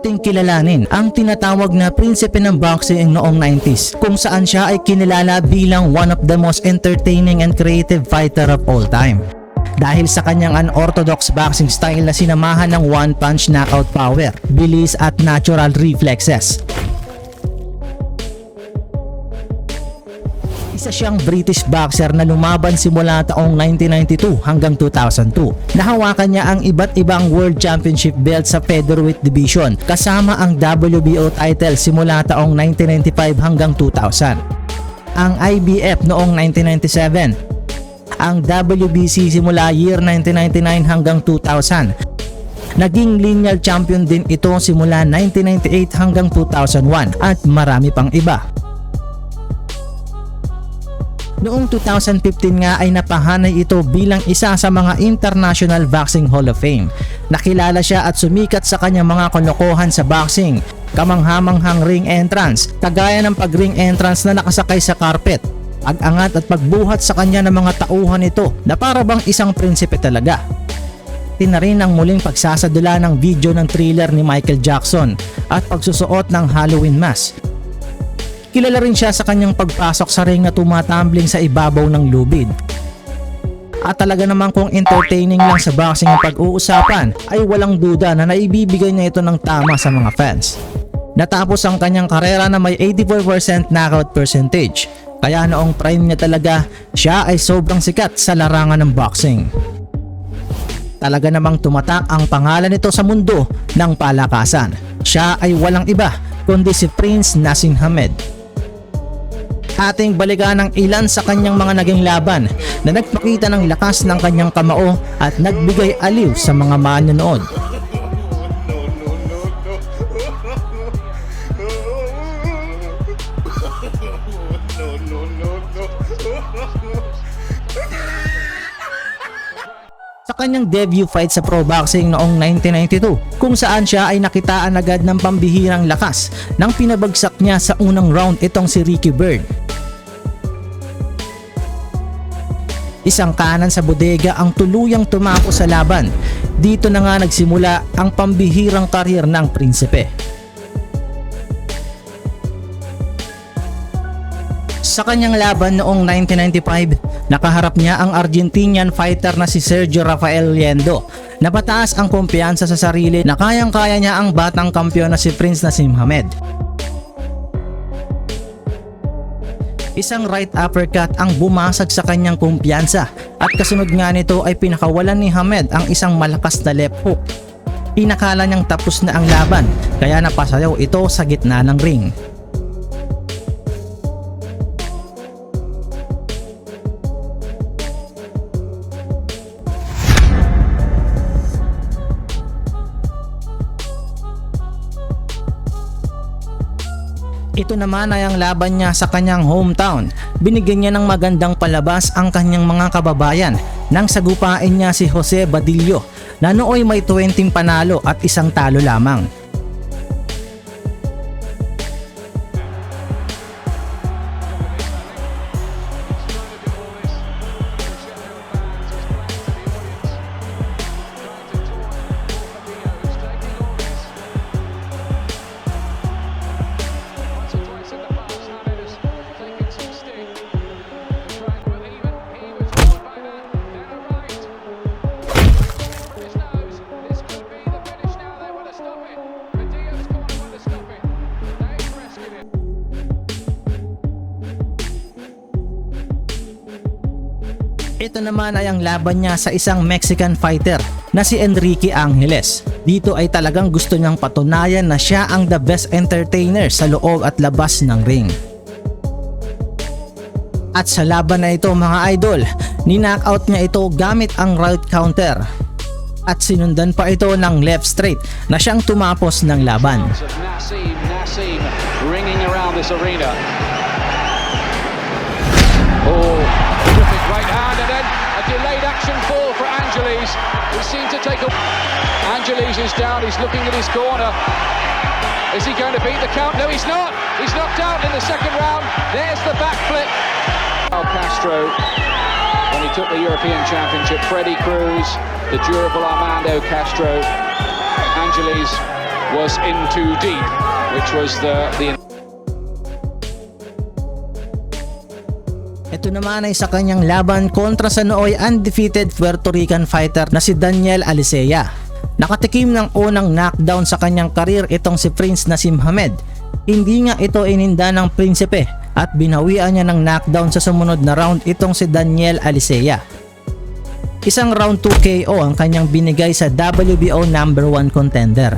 ating kilalanin ang tinatawag na prinsipe ng boxing noong 90s kung saan siya ay kinilala bilang one of the most entertaining and creative fighter of all time. Dahil sa kanyang unorthodox boxing style na sinamahan ng one-punch knockout power, bilis at natural reflexes. Isa siyang British boxer na lumaban simula taong 1992 hanggang 2002. Nahawakan niya ang iba't ibang World Championship belt sa featherweight division kasama ang WBO title simula taong 1995 hanggang 2000. Ang IBF noong 1997. Ang WBC simula year 1999 hanggang 2000. Naging lineal champion din ito simula 1998 hanggang 2001 at marami pang iba. Noong 2015 nga ay napahanay ito bilang isa sa mga International Boxing Hall of Fame. Nakilala siya at sumikat sa kanyang mga kalokohan sa boxing, kamanghamanghang ring entrance, kagaya ng pag-ring entrance na nakasakay sa carpet, pag-angat at pagbuhat sa kanya ng mga tauhan ito na para bang isang prinsipe talaga. Tina rin ang muling pagsasadula ng video ng thriller ni Michael Jackson at pagsusuot ng Halloween mask Kilala rin siya sa kanyang pagpasok sa ring na tumatumbling sa ibabaw ng lubid. At talaga naman kung entertaining lang sa boxing ang pag-uusapan ay walang duda na naibibigay niya ito ng tama sa mga fans. Natapos ang kanyang karera na may 84% knockout percentage kaya noong prime niya talaga siya ay sobrang sikat sa larangan ng boxing. Talaga namang tumatak ang pangalan nito sa mundo ng palakasan. Siya ay walang iba kundi si Prince Nassim Hamed ating balikan ng ilan sa kanyang mga naging laban na nagpakita ng lakas ng kanyang kamao at nagbigay aliw sa mga manonood. no, no, no, no. sa kanyang debut fight sa pro boxing noong 1992 kung saan siya ay nakitaan agad ng pambihirang lakas nang pinabagsak niya sa unang round itong si Ricky Bird. Isang kanan sa bodega ang tuluyang tumako sa laban. Dito na nga nagsimula ang pambihirang karir ng prinsipe. Sa kanyang laban noong 1995, nakaharap niya ang Argentinian fighter na si Sergio Rafael Liendo. Napataas ang kumpiyansa sa sarili na kayang-kaya niya ang batang kampiyon na si Prince Nassim Hamed. Isang right uppercut ang bumasag sa kanyang kumpiyansa at kasunod nga nito ay pinakawalan ni Hamed ang isang malakas na left hook. Pinakala niyang tapos na ang laban kaya napasayaw ito sa gitna ng ring. Ito naman ay ang laban niya sa kanyang hometown. Binigyan niya ng magandang palabas ang kanyang mga kababayan nang sagupain niya si Jose Badillo na nooy may 20 panalo at isang talo lamang. Ito naman ay ang laban niya sa isang Mexican fighter na si Enrique Angeles. Dito ay talagang gusto niyang patunayan na siya ang the best entertainer sa loob at labas ng ring. At sa laban na ito mga idol, ninockout niya ito gamit ang right counter. At sinundan pa ito ng left straight na siyang tumapos ng laban. Nassim, Nassim. Right hand and then a delayed action fall for Angeles. He seemed to take a... Angeles is down, he's looking at his corner. Is he going to beat the count? No, he's not. He's knocked out in the second round. There's the backflip. Al Castro, when he took the European Championship, Freddie Cruz, the durable Armando Castro, Angeles was in too deep, which was the the. Ito naman ay sa kanyang laban kontra sa nooy undefeated Puerto Rican fighter na si Daniel Alicea. Nakatikim ng unang knockdown sa kanyang karir itong si Prince Nasim Hamed. Hindi nga ito ininda ng prinsipe at binawian niya ng knockdown sa sumunod na round itong si Daniel Alicea. Isang round 2 KO ang kanyang binigay sa WBO number 1 contender.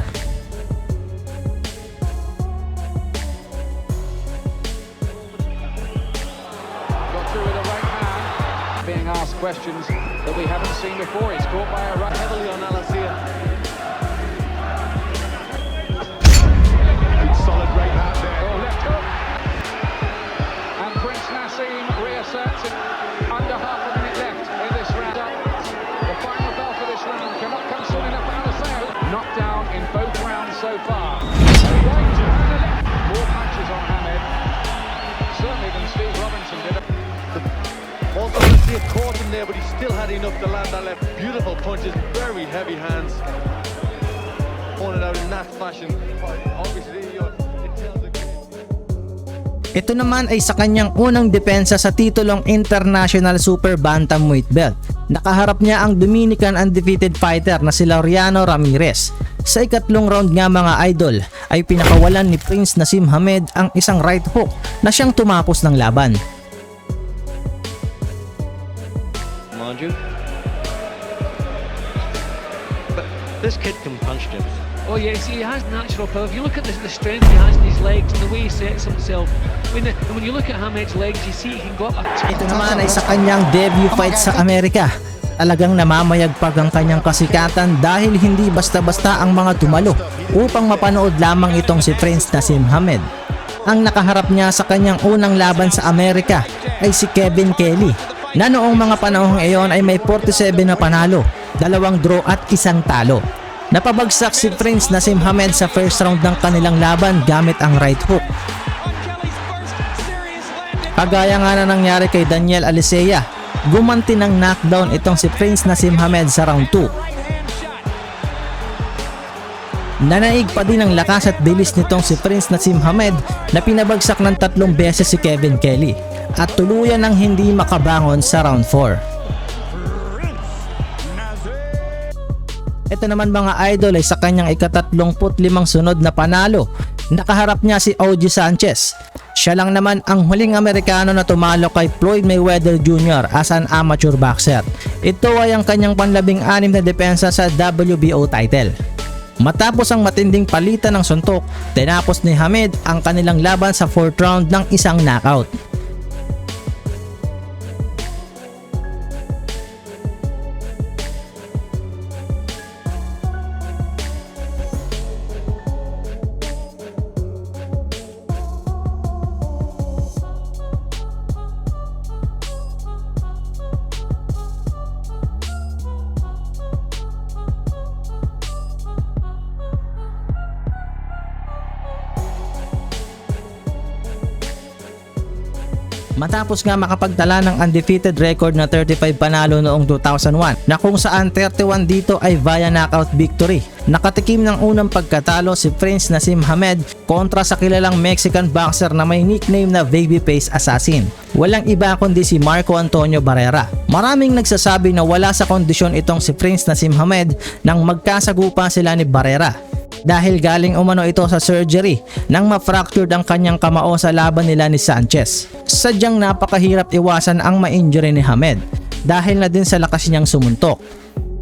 Asked questions that we haven't seen before. He's caught by a right heavily on Alasia. Solid right hand there. Oh, left hook. And Prince Nassim reasserts there, but he still had enough to land that left. Beautiful punches, very heavy hands. It out in that fashion. Obviously, great Ito naman ay sa kanyang unang depensa sa titulong International Super Bantamweight Belt. Nakaharap niya ang Dominican undefeated fighter na si Laureano Ramirez. Sa ikatlong round nga mga idol ay pinakawalan ni Prince Nasim Hamed ang isang right hook na siyang tumapos ng laban. You. But this kid can punch, Jim. Oh yes, he has natural power. If you look at the, the strength he has in his legs and the way he sets himself, when, the, when you look at Hamed's legs, you see he can go up. Ito naman ay sa kanyang debut fight sa Amerika. Talagang namamayagpag ang kanyang kasikatan dahil hindi basta-basta ang mga tumalo upang mapanood lamang itong si Prince Nasim Hamed. Ang nakaharap niya sa kanyang unang laban sa Amerika ay si Kevin Kelly na noong mga panahong iyon ay may 47 na panalo, dalawang draw at isang talo. Napabagsak si Prince Nasim Hamed sa first round ng kanilang laban gamit ang right hook. Kagaya nga na nangyari kay Daniel Alicea, gumanti ng knockdown itong si Prince Nasim Hamed sa round 2. Nanaig pa din ang lakas at bilis nitong si Prince Nasim Hamed na pinabagsak ng tatlong beses si Kevin Kelly at tuluyan ng hindi makabangon sa round 4. Ito naman mga idol ay sa kanyang ikatatlumput limang sunod na panalo. Nakaharap niya si OG Sanchez. Siya lang naman ang huling Amerikano na tumalo kay Floyd Mayweather Jr. as an amateur boxer. Ito ay ang kanyang panlabing anim na depensa sa WBO title. Matapos ang matinding palitan ng suntok, tinapos ni Hamed ang kanilang laban sa 4th round ng isang knockout. Matapos nga makapagtala ng undefeated record na 35 panalo noong 2001 na kung saan 31 dito ay via knockout victory. Nakatikim ng unang pagkatalo si Prince Nasim Hamed kontra sa kilalang Mexican boxer na may nickname na Babyface Assassin. Walang iba kundi si Marco Antonio Barrera. Maraming nagsasabi na wala sa kondisyon itong si Prince Nasim Hamed nang magkasagupa sila ni Barrera dahil galing umano ito sa surgery nang ma-fractured ang kanyang kamao sa laban nila ni Sanchez. Sadyang napakahirap iwasan ang ma-injury ni Hamed dahil na din sa lakas niyang sumuntok.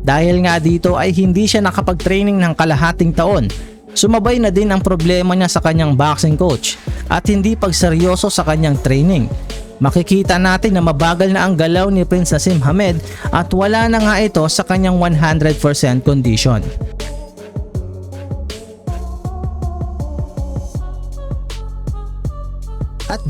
Dahil nga dito ay hindi siya nakapag-training ng kalahating taon. Sumabay na din ang problema niya sa kanyang boxing coach at hindi pagseryoso sa kanyang training. Makikita natin na mabagal na ang galaw ni Prince Nasim Hamed at wala na nga ito sa kanyang 100% condition.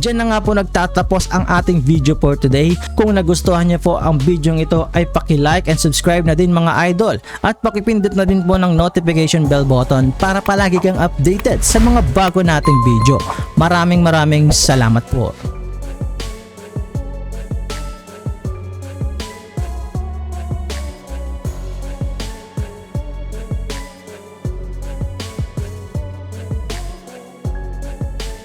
At dyan na nga po nagtatapos ang ating video for today. Kung nagustuhan niyo po ang video ito ay paki-like and subscribe na din mga idol. At pakipindot na din po ng notification bell button para palagi kang updated sa mga bago nating video. Maraming maraming salamat po.